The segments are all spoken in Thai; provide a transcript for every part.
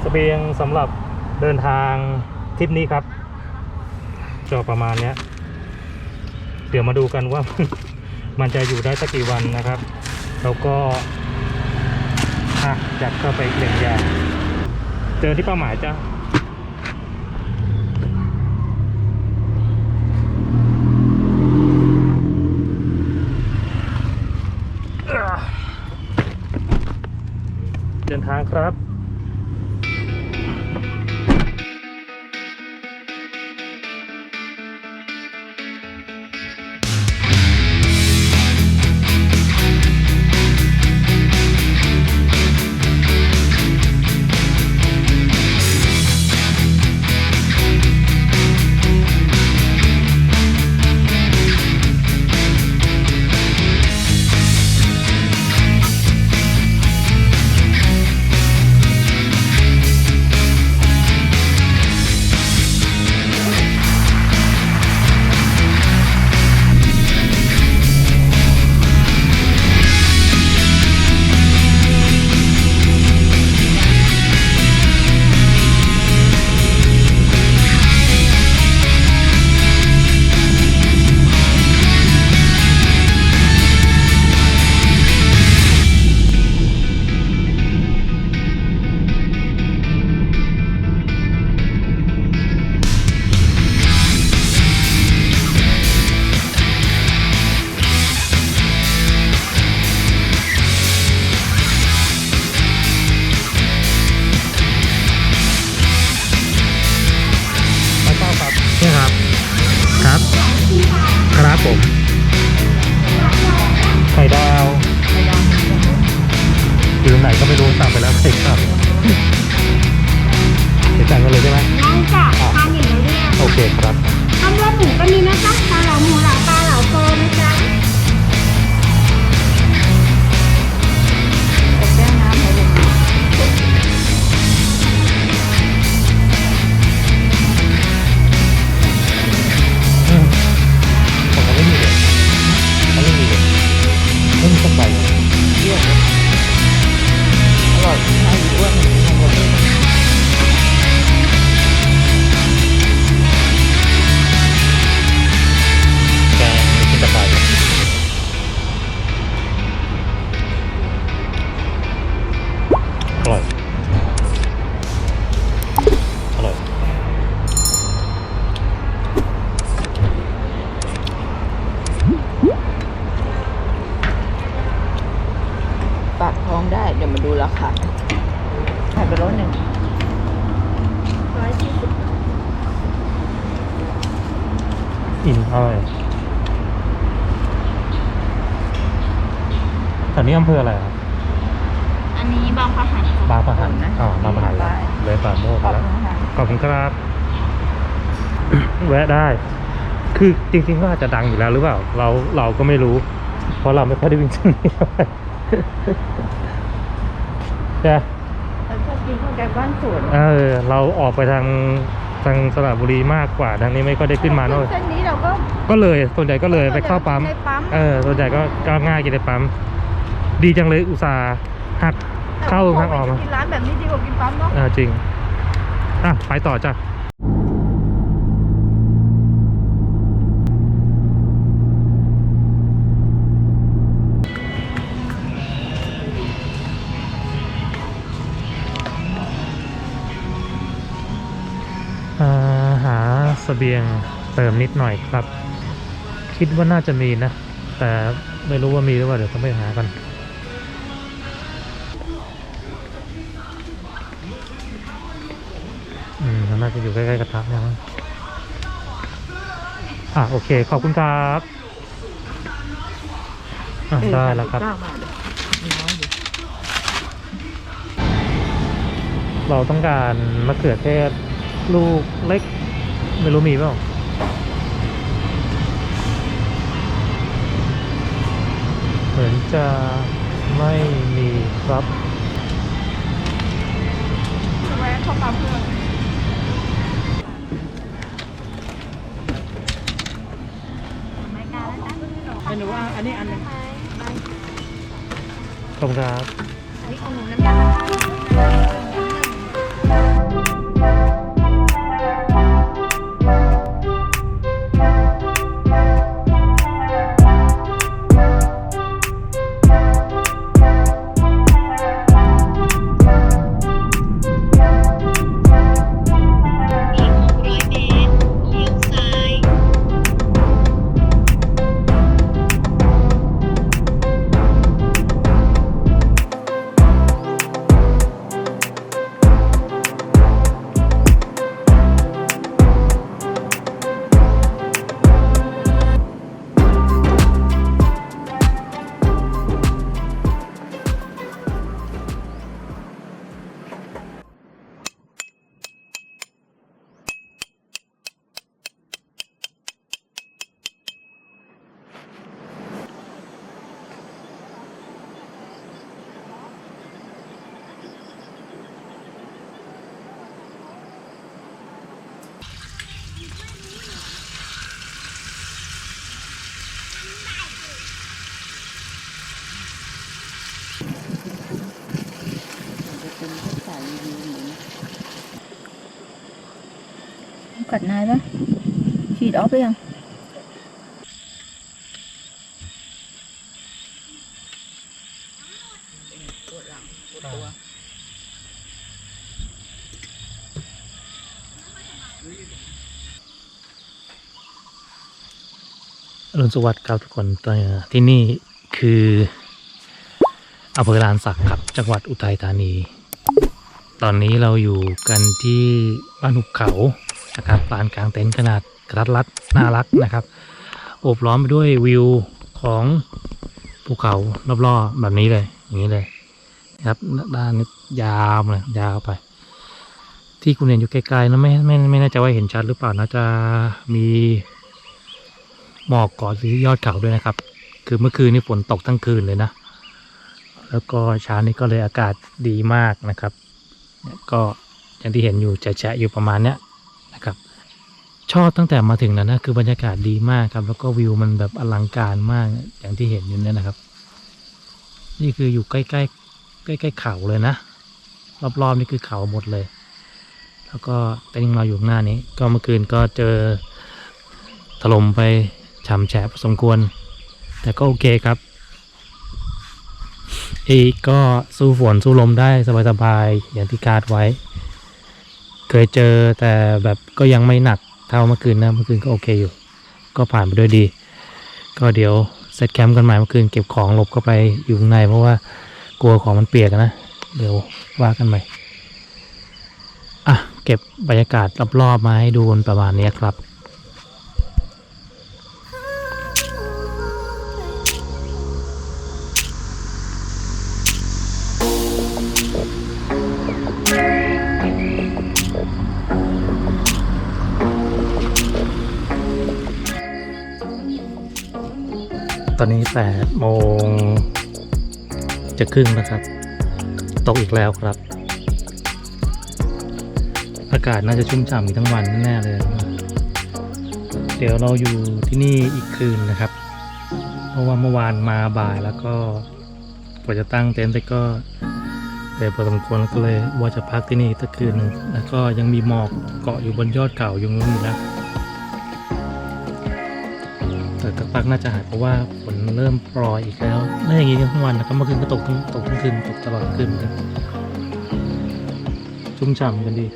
เสบียงสำหรับเดินทางทริปนี้ครับจะประมาณนี้เดี๋ยวมาดูกันว่ามันจะอยู่ได้สักกี่วันนะครับ แล้วก็จัดเข้าไปอีกหนึ่งอย่างเจอที่เป้าหมายจ้ะเดินทางครับ เป้าครับนี่ครับ ครับ ครับผม ไข่ดาวอยู่ตรงไหนก็ไม่รู้สั่งไปแล้วไข่ครับเดี๋ยวสั่งกันเลยใช่ไหมได้จ้ะทานอย่างเดียวโอเคครับทำรสหมูก็มีนะจ๊ะปลาเหลาหมูเหลาปลาเหลาโฟนะจ๊ะ แถวนี้อำเภออะไรครับอันนี้บางพระหันบางประหันอ๋อบางประหันแล้วเลยป่าโมกขอบแล้ว คุณค่ะ ขอบคุณครับ แวะได้ คือจริงๆก็อาจจะดังอยู่แล้วหรือเปล่า เราเราก็ไม่รู้ เพราะเราไม่ค่อยได้วิ่งเส้นนี้เท่าไหร่ใช่ไหมเราชอบกินข้าวแกงบ้านสวนเออ เราออกไปทางทางสระบุรีมากกว่าทางนี้ไม่ค่อยได้ขึ้นมาเนอะเส้นนี้เราก็ ก็เลยส่วนใหญ่ก็เลยไปเข้าปั๊ม ในปั๊ม เออส่วนใหญ่ก็ก็ง่ายกินในปั๊ม ดีจังเลยอุตส่าห์หักเข้าทางออกมากินร้านแบบนี้ดีกว่ากินปั๊มเนาะเออจริง อะ ไปต่อจ้ะอ่าหาเสบียงเติมนิดหน่อยครับ คิดว่าน่าจะมีนะ แต่ไม่รู้ว่ามีหรือเปล่าเดี๋ยวต้องไปหากัน จะอยู่ใกล้ๆกระทะเนะมั้งอะโอเค ขอบคุณครับอะได้แล้วครับเก้าบาทเลยน้อยอยู่เราต้องการมะเขือเทศลูกเล็ก ไม่รู้มีเปล่าเหมือนจะไม่มีครับแวะเข้าปั๊มเพื่อน หนูว่าอันนี้อันหนึง ขอบคุณครับ อันนี้ของหนูน้ำยา กัดนายปะฉีดออฟไปยังลังปวดตัวอรุณสวัสดิ์ครับทุกคนที่นี่คืออำเภอลานสักครับ จังหวัดอุทัยธานี ตอนนี้เราอยู่กันที่บ้านหุบเขา นะครับลานกลางเต็นท์ขนาดกระทัดรัดน่ารักนะครับโอบล้อมไปด้วยวิวของภูเขารอบๆแบบนี้เลย อย่างนี้เลยนะครับด้านนี้ยาวเลยยาวไป ที่คุณเห็นอยู่ไกลๆนะไม่ไม่ไม่แน่ใจว่าเห็นชัดหรือเปล่านะจะมีหมอกเกาะที่ยอดเขาด้วยนะครับ คือเมื่อคืนนี้ฝนตกทั้งคืนเลยนะ แล้วก็เช้านี้ก็เลยอากาศดีมากนะครับ ก็อย่างที่เห็นอยู่แฉะอยู่ประมาณเนี้ย นะครับ ชอบตั้งแต่มาถึงแล้วนะคือบรรยากาศดีมากครับ แล้วก็วิวมันแบบอลังการมากอย่างที่เห็นอยู่นี่นะครับ นี่คืออยู่ใกล้ๆใกล้ๆเขาเลยนะรอบๆนี่คือเขาหมดเลย แล้วก็เต็นท์ของเราอยู่หน้านี้ ก็เมื่อคืนก็เจอถล่มไปฉ่ำแฉะพอสมควร แต่ก็โอเคครับอีกก็สู้ฝนสู้ลมได้สบายๆอย่างที่คาดไว้ เคยเจอแต่แบบก็ยังไม่หนักเท่าเมื่อคืนนะเมื่อคืนก็โอเคอยู่ ก็ผ่านไปด้วยดี ก็เดี๋ยวเซตแคมป์กันใหม่เมื่อคืนเก็บของหลบเข้าไปอยู่ข้างในเพราะว่ากลัวของมันเปียกนะเดี๋ยวว่ากันใหม่อะเก็บบรรยากาศรอบๆมาให้ดูกันประมาณนี้ครับ นี้แปดโมงจะครึ่งแล้วครับ ตกอีกแล้วครับ อากาศน่าจะชุ่มฉ่ำอีกทั้งวันแน่เลย เดี๋ยวเราอยู่ที่นี่อีกคืนนะครับ เพราะว่าเมื่อวานมาบ่ายแล้วก็กว่าจะตั้งเต็นท์ไปก็เดี๋ยวพอสมควรแล้วก็เลยว่าจะพักที่นี่สักคืนนึงแล้วก็ยังมีหมอกเกาะอยู่บนยอดเขาอยู่นู้นอยู่นะ แต่สักพักน่าจะหายเพราะว่าฝนเริ่มโปรยอีกแล้วไม่อย่างนี้ทั้งวันนะครับเมื่อคืนก็ตกทั้งตกทั้งคืนตกตลอดคืนเหมือนกันชุ่มฉ่ำกันดี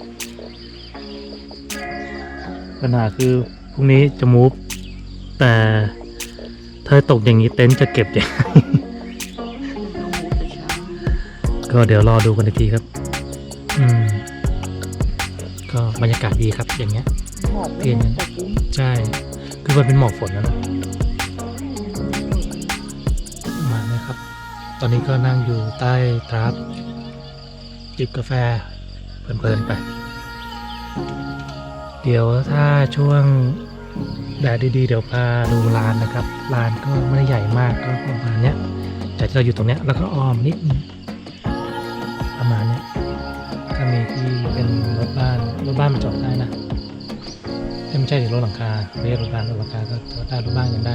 ปัญหาคือพรุ่งนี้จะมูฟแต่ถ้าตกอย่างนี้เต็นท์จะเก็บยังไงต้องมูแต่เช้าก็เดี๋ยวรอดูกันอีกทีครับ อืม ก็บรรยากาศดีครับอย่างเงี้ยหมอกเปลี่ไม่ยนแน่ตกลุ้มใช่ คือมันเป็นหมอกฝนแล้วนะประมาณนี้ครับ ตอนนี้ก็นั่งอยู่ใต้ทราบจิบกาแฟเพลินๆไป เดี๋ยวถ้าช่วงแดดดีๆ เดี๋ยวพาดูลานนะครับลานก็ไม่ได้ใหญ่มากก็ประมาณเนี้ยจากที่เราอยู่ตรงเนี้ยแล้วก็อ้อมนิดประมาณเนี้ยก็มีที่เป็นรถบ้านรถบ้านมันจอดได้นะ ไม่ใช่ดิรถหลังคาไม่ใช่รถบ้านรถหลังคาก็ได้รถบ้านยังได้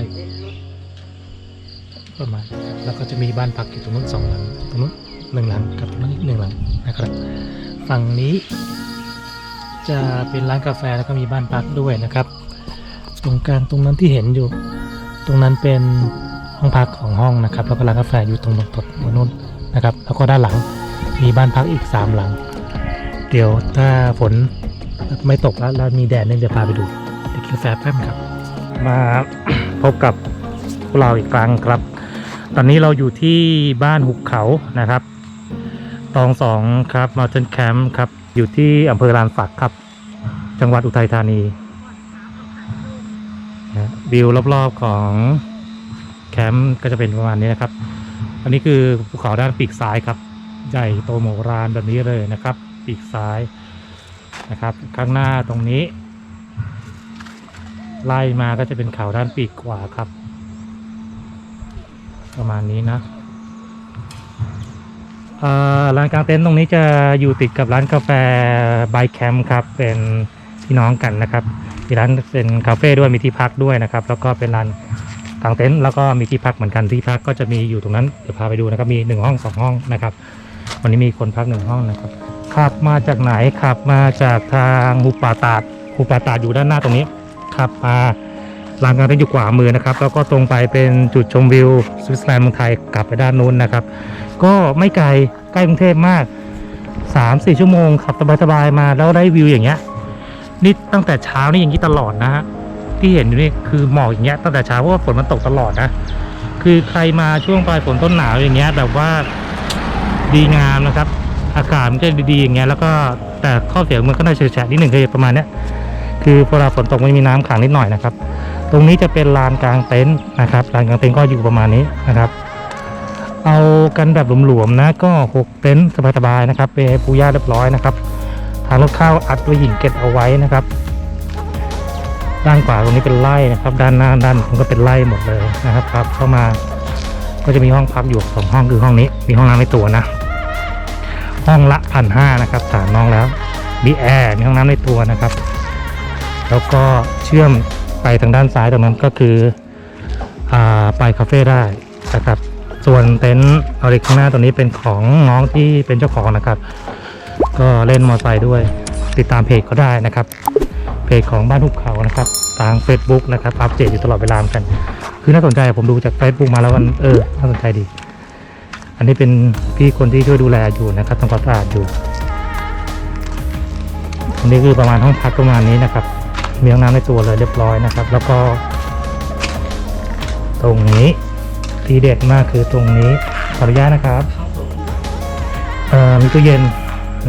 ประมาณแล้วก็จะมีบ้านพักอยู่ตรงนู้นสองหลังตรงนู้นหนึ่งหลังกับตรงนั้นอีกหนึ่งหลังนะครับ ฝั่งนี้ จะเป็นร้านกาแฟแล้วก็มีบ้านพักด้วยนะครับ ตรงกลางตรงนั้นที่เห็นอยู่ ตรงนั้นเป็นห้องพักของห้องนะครับ แล้วก็ร้านกาแฟอยู่ตรงตรงตรงนู้นนะครับ แล้วก็ด้านหลังมีบ้านพักอีกสามหลัง เดี๋ยวถ้าฝน ไม่ตกแล้วแล้วมีแดดเนี่ยเดี๋ยวพาไปดูเดี๋ยวกินกาแฟแป๊บครับ มาพบกับพวกเราอีกครั้งครับ ตอนนี้เราอยู่ที่บ้านหุบเขานะครับ ตองสองครับมาเทนแคมป์ครับ อยู่ที่อำเภอลานสักครับ จังหวัดอุทัยธานีนะวิวรอบๆของแคมป์ก็จะเป็นประมาณนี้นะครับ อันนี้คือภูเขาด้านปีกซ้ายครับ ใหญ่โตโมรานแบบนี้เลยนะครับ ปีกซ้าย นะครับ ข้างหน้าตรงนี้ ไล่มาก็จะเป็นเขาด้านปีกขวาครับ ประมาณนี้นะร้านกลางเต็นท์ตรงนี้จะอยู่ติดกับร้านกาแฟบายแคมป์ครับ เป็นพี่น้องกันนะครับมีร้านเป็นคาเฟ่ด้วยมีที่พักด้วยนะครับ แล้วก็เป็นร้านกลางเต็นท์แล้วก็มีที่พักเหมือนกันที่พักก็จะมีอยู่ตรงนั้นเดี๋ยวพาไปดูนะครับมีหนึ่งห้องสองห้องนะครับ วันนี้มีคนพักหนึ่งห้องนะครับ ขับมาจากไหนขับมาจากทางหุบป่าตาดหุบป่าตาดอยู่ด้านหน้าตรงนี้ขับมาลานกลางเต็นท์อยู่ขวามือนะครับ แล้วก็ตรงไปเป็นจุดชมวิวสวิตเซอร์แลนด์เมืองไทยกลับไปด้านนู้นนะครับ ก็ไม่ไกลใกล้กรุงเทพมาก 3 4 ชั่วโมงขับสบายๆมาแล้วได้วิวอย่างเงี้ยนี่ตั้งแต่เช้านี่อย่างนี้ตลอดนะฮะที่เห็นอยู่นี่คือหมอกอย่างเงี้ยตั้งแต่เช้าเพราะว่าฝนมันตกตลอดนะ คือใครมาช่วงปลายฝนต้นหนาวอย่างเงี้ยแบบว่าดีงามนะครับ อากาศมันจะดีๆอย่างเงี้ยแล้วก็แต่ข้อเสียมันก็น่าเฉยๆนิดหนึ่งคือประมาณเนี้ยคือเวลาฝนตกมันมีน้ำขังนิดหน่อยนะครับ ตรงนี้จะเป็นลานกลางเต็นท์นะครับลานกลางเต็นท์ก็อยู่ประมาณนี้นะครับ เอากันแบบหลวมๆนะก็หกเต็นท์สบายๆนะครับเป็นปูย่าเรียบร้อยนะครับ ทางรถเข้าอัดด้วยหินเกล็ดเอาไว้นะครับ ด้านขวาตรงนี้เป็นไร่นะครับ ด้านหน้าด้านมันก็เป็นไร่หมดเลยนะครับครับ เข้ามาก็จะมีห้องพักอยู่สองห้องคือห้องนี้ มีห้องน้ำในตัวนะ ห้องละพันห้านะครับถามน้องแล้วมีแอร์มีห้องน้ำในตัวนะครับ แล้วก็เชื่อมไปทางด้านซ้ายตรงนั้นก็คืออไปคาเฟ่ได้นะครับ ส่วนเต็นท์เอาเล็กข้างหน้าตัวนี้เป็นของน้องที่เป็นเจ้าของนะครับ ก็เล่นมอเตอร์ไซค์ด้วย ติดตามเพจเขาได้นะครับ เพจของบ้านหุบเขานะครับทาง Facebook นะครับ อัปเดตอยู่ตลอดเวลาเหมือนกัน คือน่าสนใจผมดูจาก Facebook มาแล้วมันเออ น่าสนใจดี อันนี้เป็นพี่คนที่ช่วยดูแลอยู่นะครับทำความสะอาดอยู่อันนี้คือประมาณห้องพักประมาณนี้นะครับ มีห้องน้ำในตัวเลยเรียบร้อยนะครับ แล้วก็ ตรงนี้ทีเด็ดมากคือตรงนี้ขออนุญาตนะครับมีตู้เย็น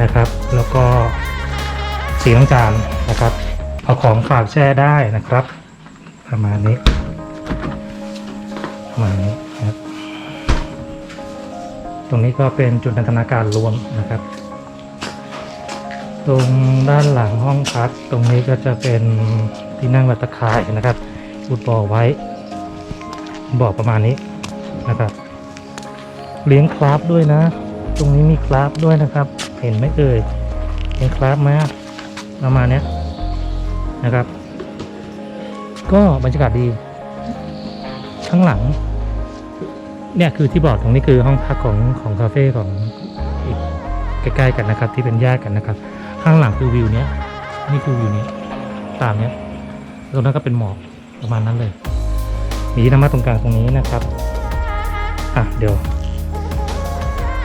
นะครับ แล้วก็สีน้ำจานนะครับเอาของฝากแช่ได้นะครับ ประมาณนี้ประมาณนี้ ตรงนี้ก็เป็นจุดนันทนาการรวมนะครับ ตรงด้านหลังห้องพักตรงนี้ก็จะเป็นที่นั่งวัตะคายนะครับอุดบ่อไว้บ่อประมาณนี้นะครับ เลี้ยงคราฟด้วยนะ ตรงนี้มีคราฟด้วยนะครับ เห็นไหมเอ่ยเลี้ยงคราฟมากประมาณนี้นะครับ ก็บรรยากาศดี ข้างหลัง เนี่ยคือที่บอกตรงนี้คือห้องพักของของคาเฟ่ของอีกใกล้ๆกันนะครับ ที่เป็นญาติกันนะครับ ข้างหลังคือวิวเนี้ยนี่คือวิวนี้ ตามเนี้ยตรงนั้นก็เป็นหมอกประมาณนั้นเลยมีน้ำมาตรงกลางตรงนี้นะครับอะเดี๋ยว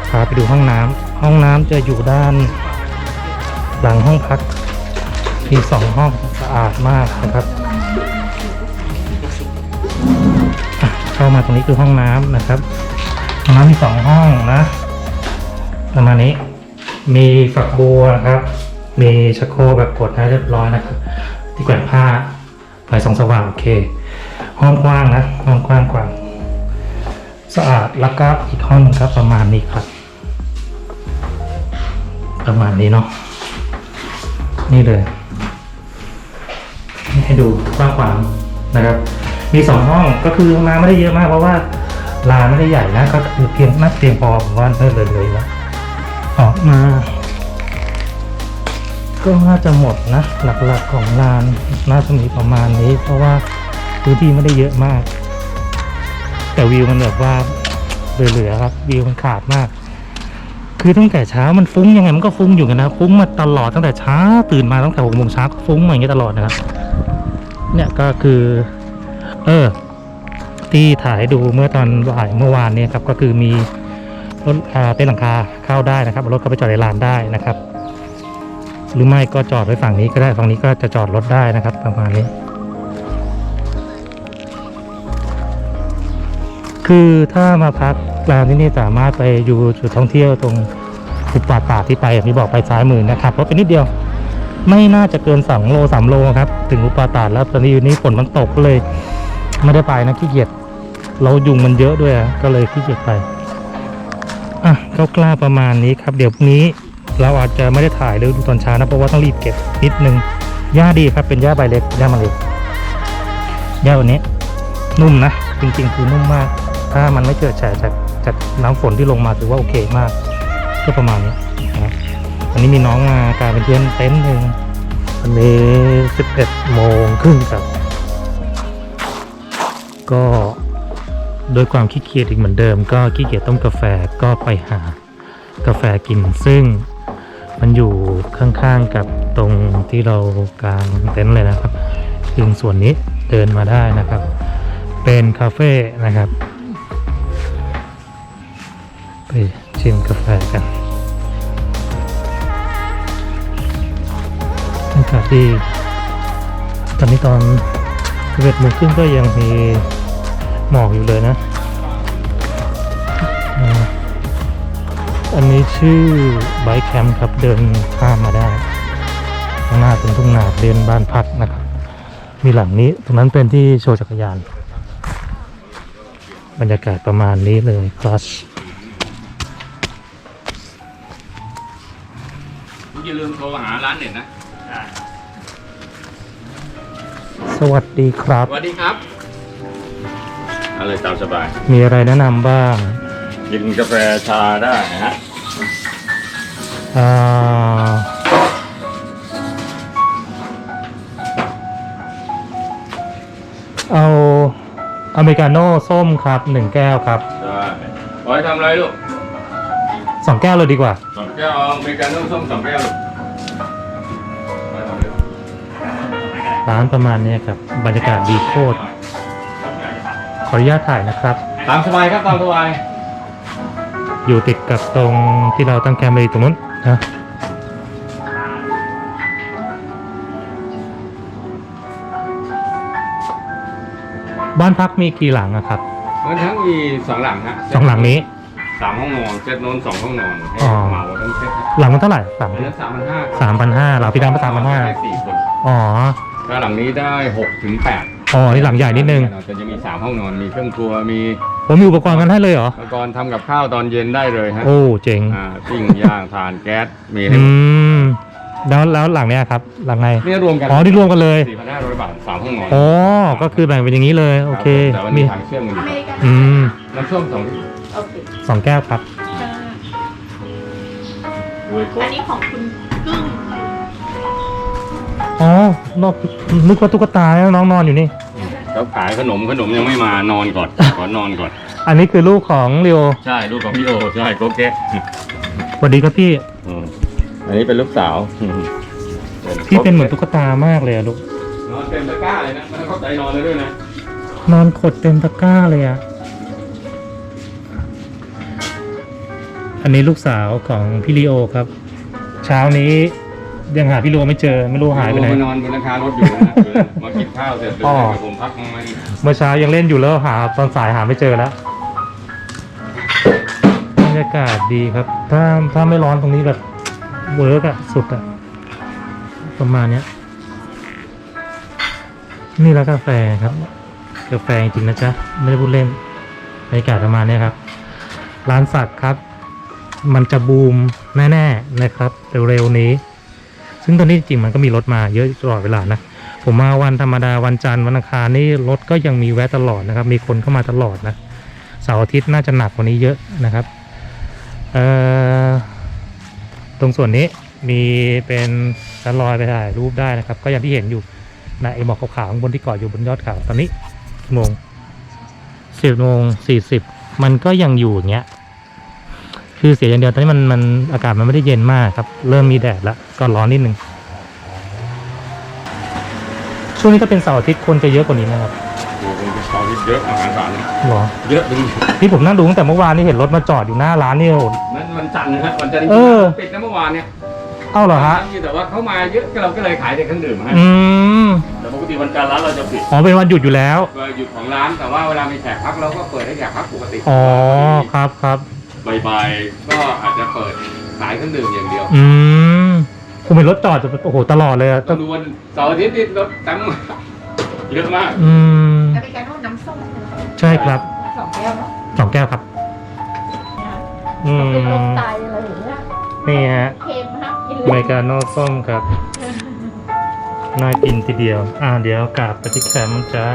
พาไปดูห้องน้ำห้องน้ำจะอยู่ด้าน หลังห้องพักมีสองห้องสะอาดมากนะครับ เข้ามาตรงนี้คือห้องน้ำนะครับห้องน้ำมีสองห้องนะประมาณนี้ มีฝักบัวนะครับ มีชักโครกแบบกดให้เรียบร้อยนะครับ ที่แขวนผ้าไฟสองสว่างโอเค ห้องกว้างนะ ห้องกว้างกว่าสะอาดแล้วก็อีกห้องหนึงครับประมาณนี้ครับ ประมาณนี้เนาะนี่เลย ให้ดูกว้างขวางนะครับ มีสองห้องก็คือห้องน้ำไม่ได้เยอะมากเพราะว่าลานไม่ได้ใหญ่นะก็คือเพียงน่าเพียงพอผมว่าเออเลยเลยแล้วออกมา ก็น่าจะหมดนะ หลักๆของลานน่าจะมีประมาณนี้ เพราะว่าพื้นที่ไม่ได้เยอะมาก แต่วิวมันแบบว่าเหลือๆครับ วิวมันขาดมาก คือตั้งแต่เช้ามันฟุ้งยังไงมันก็ฟุ้งอยู่กันนะฟุ้งมาตลอดตั้งแต่เช้าตื่นมาตั้งแต่หกโมงเช้าก็ฟุ้งมาอย่างนี้ตลอดนะครับเนี่ยก็คือ เออ ที่ถ่ายดูเมื่อตอนบ่ายเมื่อวานเนี่ยครับก็คือมีรถเต้นท์หลังคาเข้าได้นะครับรถเข้าไปจอดในลานได้นะครับ หรือไม่ก็จอดไว้ฝั่งนี้ก็ได้ฝั่งนี้ก็จะจอดรถได้นะครับ ประมาณนี้ คือถ้ามาพักแรมที่นี่สามารถไปอยู่จุดท่องเที่ยวตรงจุดป่าตาดที่ไปอย่างที่บอกไปซ้ายมือนะครับราะเป็นนิดเดียว ไม่น่าจะเกินสองโลสามโลครับ ถึงอุปาตาดแล้วตอนนี้อยู่นี้ฝนมันตกเลย ไม่ได้ไปนะขี้เกียจเรายุงมันเยอะด้วยอะก็เลยขี้เกียจไปอะกล้าๆประมาณนี้ครับ เดี๋ยวนี้เราอาจจะไม่ได้ถ่ายหรือดูตอนเช้านะเพราะว่าต้องรีบเก็บนิดนึงหญ้าดีครับเป็นหญ้าใบเล็กหญ้ามาเล็กหญ้าวันนี้ นุ่มนะ จริงๆ คือนุ่มมาก ถ้ามันไม่เกิดแฉะจากจากน้ำฝนที่ลงมาถือว่าโอเคมาก ก็ประมาณนี้นะวันนี้มีน้องมากลายเป็นเพื่อนเต็นท์หนึ่งวันนี้11โมงครึ่งครับ ก็โดยความขี้เกียจอีกเหมือนเดิม ก็ขี้เกียจต้มกาแฟก็ไปหากาแฟกินซึ่งมันอยู่ข้างๆกับตรงที่เรากางเต็นท์เลยนะครับถึงส่วนนี้เดินมาได้นะครับ เป็นคาเฟ่นะครับ ไปชิมกาแฟกันอากาศดีตอนนี้ตอน11โมงครึ่งก็ยังมี หมอกอยู่เลยนะอ่าอันนี้ชื่อไบค์แคมป์ครับเดินข้ามมาได้ข้างหน้าเป็นทุ่งนาเดินบ้านพักนะครับ มีหลังนี้ตรงนั้นเป็นที่โชว์จักรยาน บรรยากาศประมาณนี้เลยคลัชอย่าลืมโทรหาร้านเน็ตนะ สวัสดีครับ สวัสดีครับ อะไรตามสบาย มีอะไรแนะนำบ้าง กินกาแฟชาได้นะฮะอ่าเอาอเมริกาโน่ส้มครับหนึ่งแก้วครับได้ไว้ทำอะไรลูกสองแก้วเลยดีกว่าสองแก้วเอาอเมริกาโน่ส้มสองแก้วลูกไว้ทำอะไรลูกร้านประมาณเนี้ยครับ บรรยากาศดีโคตร ขออนุญาตถ่ายนะครับ ตามสบายครับตามสบายอยู่ติดกับตรงที่เราตั้งแคมป์เลยตรงนู้นนะบ้านพักมีกี่หลังอะครับมันทั้งมีสองหลังฮะสองหลังนี้ สามห้องนอนเซตโน้นสองห้องนอนให้อ๋อ เหมาทั้งเซตฮะหลังมันเท่าไหร่สามอันนั้นสามพันห้าสามพันห้าหลังพี่ดำก็สามพันห้าได้สี่คนอ๋อถ้าหลังนี้ได้หกถึงแปด อ๋อนี่หลังใหญ่นิดนึงแต่จะมีสามห้องนอน มีเครื่องครัว มีผมมีอุปกรณ์กันให้เลยเหรอ อุปกรณ์ทำกับข้าวตอนเย็นได้เลยฮะ โอ้เจ๋ง อ่าปิ้งย่างทานแก๊ส มีให้อืหมดม แล้วแล้วหลังเนี้ยครับ หลังไงนี่รวมกันอ๋อที่รวมกันเลย สี่พันห้าร้อยบาทสามห้องนอนอ๋อ ก็คือแบ่งเป็นอย่างนี้เลย โอเคแต่วันมีนี้ทางเชื่อมกันอยู่อืมน้ำส้มสองที่โอเคสองแก้วครับด้วยโค้อักนนี้ของคุณกึ้งอ๋อนอกนึกว่าตุ๊กตาแล้วน้องนอนอยู่นี่ เขาขายขนมขนมยังไม่มานอนก่อน ขอนอนก่อน อันนี้คือลูกของเรียวใช่ลูกของพี่โอใช่โกเก้สวัสดีครับพี่ อืมอันนี้เป็นลูกสาวอืมพี่เป็นเหมือนตุ๊กตามากเลยอะลูก นอนเต็มตะกร้าเลยนะมันเข้าใจนอนเลยด้วยนะนอนขดเต็มตะกร้าเลยอะอันนี้ลูกสาวของพี่ลีโอครับ เช้านี้ ยังหาพี่ลีโอไม่เจอไม่รู้หายไปไหน มานอนบนหลังคารถอยู่นะมากินข้าวเสร็จเดินอ๋อ ไปกับผมพักมาเมื่อเช้ายังเล่นอยู่แล้วหาตอนสายหาไม่เจอแล้วบรรยากาศดีครับ ถ้าถ้าไม่ร้อนตรงนี้แบบเวิร์กอะสุดอะประมาณเนี้ย นี่แล้วกาแฟครับ กาแฟจริงๆนะจ๊ะ ไม่ได้พูดเล่นบรรยากาศประมาณเนี้ยครับ ร้านสักครับ มันจะบูมแน่ ๆ นะครับ เร็วๆนี้ ซึ่งตอนนี้จริงมันก็มีรถมาเยอะตลอดเวลานะ ผมมาวันธรรมดาวันจันทร์วันอังคารนี่รถก็ยังมีแวะตลอดนะครับ มีคนเข้ามาตลอดนะเสาร์อาทิตย์น่าจะหนักกว่านี้เยอะนะครับตรงส่วนนี้มีเป็นชั้นลอยไปถ่ายรูปได้นะครับ ก็อย่างที่เห็นอยู่นะไอหมอกขาวๆข้างบนที่เกาะอยู่บนยอดเขาตอนนี้โมงสิบโมงสี่สิบมันก็ยังอยู่อย่างเงี้ย คือเสียอย่างเดียวตอนนี้มันมันอากาศมันไม่ได้เย็นมากครับ เริ่มมีแดดแล้วก็ร้อนนิดนึง ช่วงนี้ก็เป็นเสาร์อาทิตย์คนจะเยอะกว่านี้นะครับโอ้โหเป็นชาวที่เยอะอาหารสารหรอ เยอะดูที่ผมนั่งดูตั้งแต่เมื่อวานนี่เห็นรถมาจอดอยู่หน้าร้านนี่โอ้โห นั่นวันจันทร์นะครับวันจันทร์เออ ปิดนะเมื่อวานเนี่ยเอ้าเหรอฮะ แต่ว่าเขามาเยอะเราก็เลยขายแต่เครื่องดื่มให้อืมแต่ปกติวันจันทร์ร้านเราจะปิดอ๋อเป็นวันหยุดอยู่แล้ว เวลาหยุดของร้านแต่ว่าเวลามีแขกพักเราก็เปิดให้แขกพักปกติอ๋อครับครับ บ่ายๆก็อาจจะเปิดขายเครื่องดื่มอย่างเดียว อืมผมเห็นรถจอดโอ้โหตลอดเลยอะต้องดูวันเสาร์อาทิตย์นี่รถเต็มเยอะมากอืมอเมริกาโน่น้ำส้มใช่ครับสองแก้วเนาะสองแก้วครับ อืมเป็นลมตายอะไรอย่างเงี้ยนี่ฮะเค็มมากกินอเลเมยริกาโน่ส้มครับน่ากินทีเดียว อ่าเดี๋ยวกลับไปที่แคมป์จ้า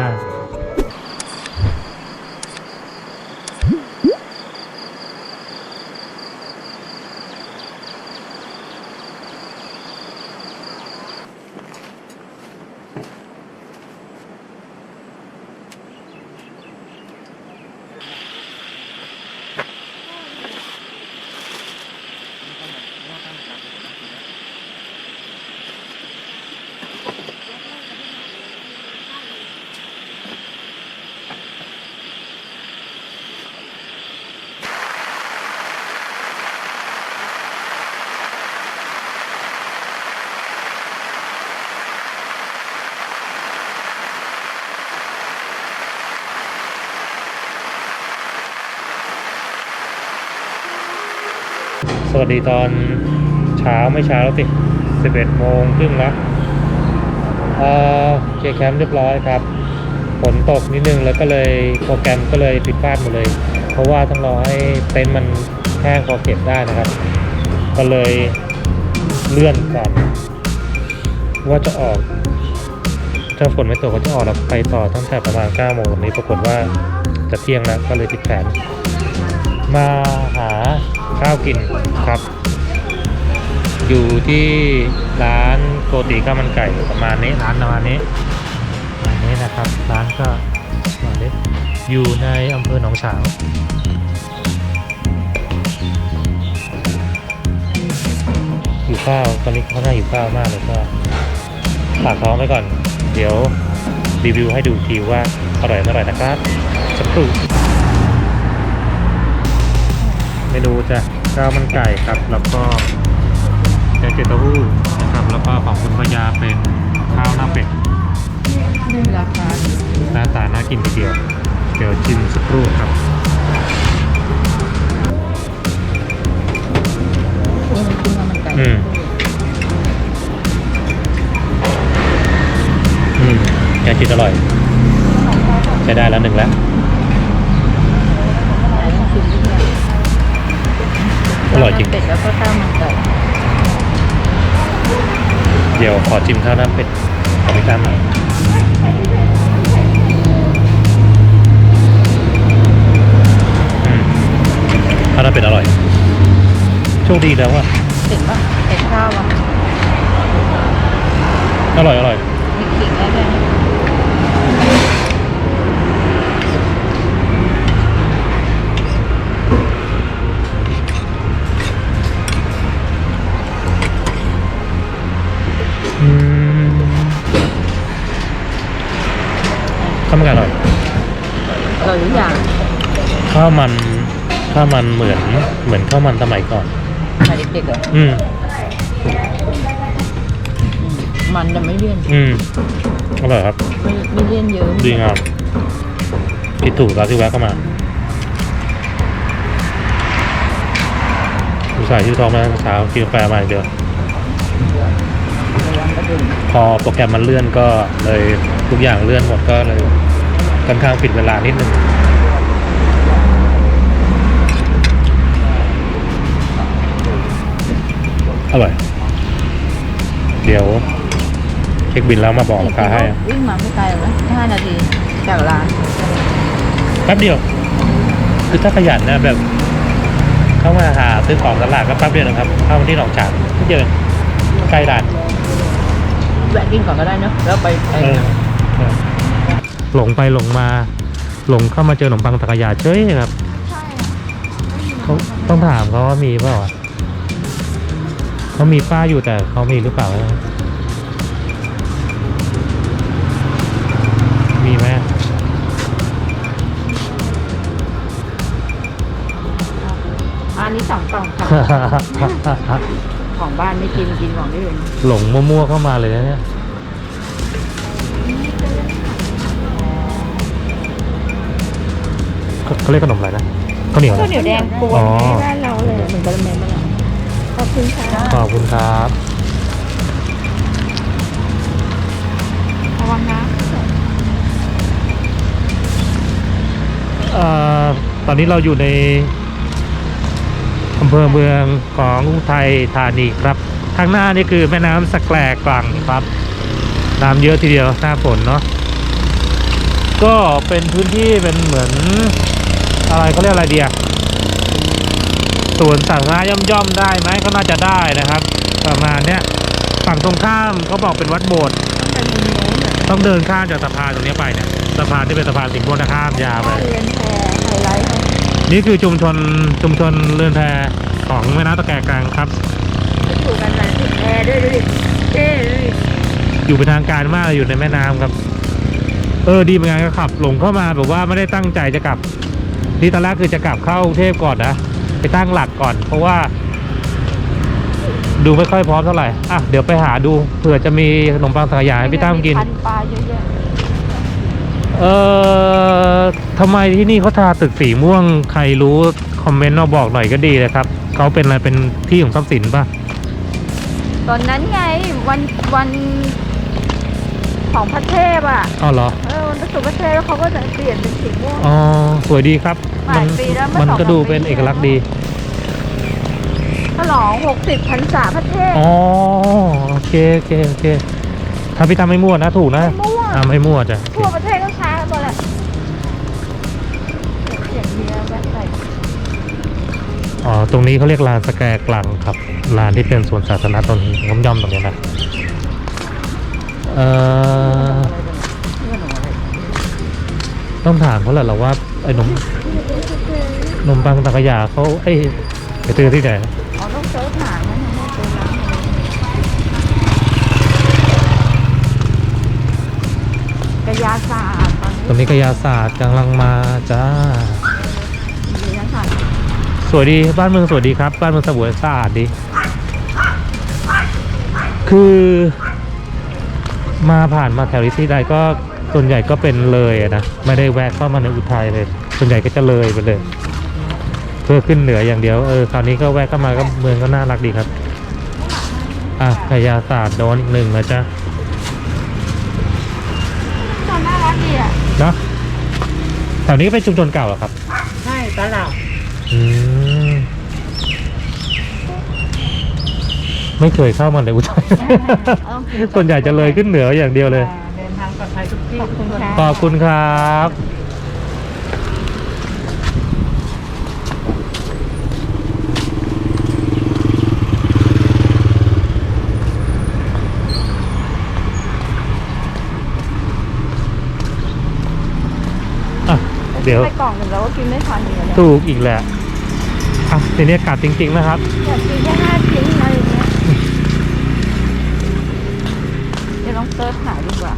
สวัสดีตอนเช้าไม่เช้าแล้วสิ11โมงครึ่งแล้วเอ่อเคแคมป์เรียบร้อยครับ ฝนตกนิดนึงแล้วก็เลยโปรแกรมก็เลยผิดพลาดหมดเลย เพราะว่าต้องรอให้เต็นท์มันแห้งพอเก็บได้นะครับ ก็เลยเลื่อนก่อนว่าจะออก ถ้าฝนไม่ตกก็จะออกแล้วไปต่อตั้งแต่ประมาณ9โมงตรงนี้ปรากฏว่าจะเที่ยงแล้วก็เลยผิดแผนมาหา ข้าวกินครับ อยู่ที่ร้านโกติข้าวมันไก่ประมาณนี้ร้านประมาณนี้ระมาณนี้นะครับ ร้านก็มาณนี้อยู่ในอำเภอหนองฉางอยู่ข้าวตอนนี้เขาหน้าอยู่ข้าวมากเลยก็ฝากท้องไว้ก่อน เดี๋ยวรีวิวให้ดูทีว่าอร่อยไม่อร่อยนะครับสักครู่ เมนูจะข้าวมันไก่ครับ แล้วก็แกงเจ็ดเต้าหู้นะครับ แล้วก็ของคุณพญาเป็นข้าวหน้าเป็ดราคาหน้าตาน่ากินทีเดียว เดี๋ยวชิมสักครู่ครับนี่มันกินข้าวมันไก่อืมอืมแกงจืดอร่อย ใช้ได้แล้วหนึ่งแล้ว ร่อยจริง เป็ดแล้วก็ข้าวมันไก่เดี๋ยวขอชิมข้าวหน้าเป็ดของพี่ตั้มหน่อยอืมข้าวหน้าเป็ดอร่อย โชคดีแล้วว่ะ เป็ดปะเป็ดข้าวอะอร่อยอร่อย มีขิงได้ด้วยนะ มันไก่อร่อยอร่อยทุกอย่างข้าวมันข้าวมันเหมือนเหมือนข้าวมันสมัยก่อนมาเด็กๆเหรออืมอืมมันจะไม่เลี่ยนอืมอร่อยครับ ไม่ไม่เลี่ยนเยอะดีงามคิดถูกตอนที่แวะเข้ามาอุตส่าห์ที่ท้องมาตั้งแต่เช้ากินกาแฟมาอย่างเดียวระวังกระดุมพอโปรแกรมมันเลื่อนก็เลยทุกอย่างเลื่อนหมดก็เลย ค่อนข้างปิดเวลานิดนึงอร่อย เดี๋ยว เช็คบินแล้วมาบอกราคาให้วิ่งมาไม่ไกลหรอกนะห้านาทีจากร้านแป๊บเดียว คือถ้าขยันนะแบบ เข้ามาหาซื้อของตลาดก็แป๊บเดียวนะครับ เข้ามาที่หนองฉางนิดเดียวเองใกล้ด่านแวะกินก่อนก็ได้เนอะแล้วไปไปเออเออ หลงไปหลงมา หลงเข้ามาเจอขนมปังตะกยาเฉยครับเขาต้องถามเขาว่ามีเปล่าอะเขามีป้ายอยู่แต่เขามีหรือเปล่านะมีไหมอันนี้สองกล่องค่ะของบ้านไม่กินกินของที่อื่นหลงมั่วๆเข้ามาเลยนะเนี่ย เขาเขาเรียกขนมอะไรนะข้าวเหนียวข้าวนะเหนียวแดงกวนอ๋อในบ้านเราเลยเหมือนกระเมนมั้งขอบคุณค่ะขอบคุณครับระวังนะเอ่อตอนนี้เราอยู่ในอำเภอเมืองของอุทัยธานีครับ ข้างหน้านี่คือแม่น้ำสแกลกลังครับน้ำเยอะทีเดียวหน้าฝนเนาะก็เป็นพื้นที่เป็นเหมือน อะไรเขาเรียกอะไรเดียสวนสาธารณะย่อมๆได้ไหมก็น่าจะได้นะครับ ประมาณเนี้ยฝั่งตรงข้ามเขาบอกเป็นวัดโบสถ์ต้องเดินข้ามจากสะพานตรงนี้ไปเนี่ยสะพานที่เป็นสะพานสิงห์บุรีข้ามยาวไปเรือนแพไฮไลท์เขานี่คือชุมชนชุมชนเรือนแพของแม่น้ำตะแกรงกลางครับถูกกันหลายติดแอร์ด้วยดูดิเท่ดูดิอยู่เป็นทางการมากเลยอยู่ในแม่น้ำครับ เออดีเหมือนกันก็ขับหลงเข้ามาแบบว่าไม่ได้ตั้งใจจะกลับ นี่ตอนแรกคือจะกลับเข้ากรุงเทพก่อนนะ ไปตั้งหลักก่อน เพราะว่า ดูไม่ค่อยพร้อมเท่าไหร่อะเดี๋ยวไปหาดูเผื่อจะมีขนมปังสังขยาให้พี่ตั้มกิน พันปลาเยอะแยะเออทำไมที่นี่เขาทาตึกสีม่วงใครรู้คอมเมนต์มาบอกหน่อยก็ดีเลยครับเขาเป็นอะไรเป็นที่ของทรัพย์สินป่ะ ตอนนั้นไงวันวัน ของพระเทพอะอ๋อเหรอเออวันประสูติพระเทพแล้วเขาก็จะเปลี่ยนเป็นสีม่วง อ๋อสวยดีครับ หลายปีแล้วเมื่อมันสองก็ดูสามปี เป็นเอกลักษณ์ดี ฉลอง 60พรรษาพระเทพ อ๋อโอเคโอเคโอเคถ้าพี่ทำไม่มั่วนะถูกนะไม่มั่ว อ่าไม่มั่วจ้ะทั่วประเทศก็ช้ากันหมดแหละเสียงเมียแวะไปอ๋อตรงนี้เขาเรียกลานสแกกลังครับลานที่เป็นสวนสาธารณะตรงนี้ย่อมย่อมๆตรงนี้นะเอ่อต้องถามเขาแหละเหราว่าไอ้นมนมปังตังกะยาเขาเอ้ยไปซื้อที่ไหนอ๋อต้องเซิร์ชหานะเนี่ยเจอร้านกระยาศาสตร์ตอนนี้ตรงนี้กะยาศาสตร์กำลังมาจ้า กระยาศาสตร์สวยดีบ้านเมืองสวยดีครับ บ้านเมืองสวยสะอาดดี คือ มาผ่านมาแถวนี้ที่ใดก็ส่วนใหญ่ก็เป็นเลยอะนะไม่ได้แวะเข้ามาในอุทัยเลย ส่วนใหญ่ก็จะเลยไปเลย เพื่อขึ้นเหนืออย่างเดียวเออคราวนี้ก็แวะเข้ามาก็เมืองก็น่ารักดีครับอะพยาศาสตร์โดนอีกหนึ่งนะจ๊ะตอนน่ารักดีอะเนาะแถวนี้เป็นชุมชนเก่าเหรอครับ ใช่ตลาดอืม ไม่เคยเข้ามาในอุทัยส่วนใหญ่จะเลยขึ้นเหนืออย่างเดียวเลย เดินทางปลอดภัยทุกที่ขอบคุณค่ะขอบคุณครับอะเดี๋ยวไปกล่องหนึ่งแล้วก็กินไม่ทันอยู่เนี่ยถูกอีกแหละอะทีนี้กลับจริงๆนะครับอยากกินแค่ห้าชิ้นอะ ซิร์ชหาดีกว่า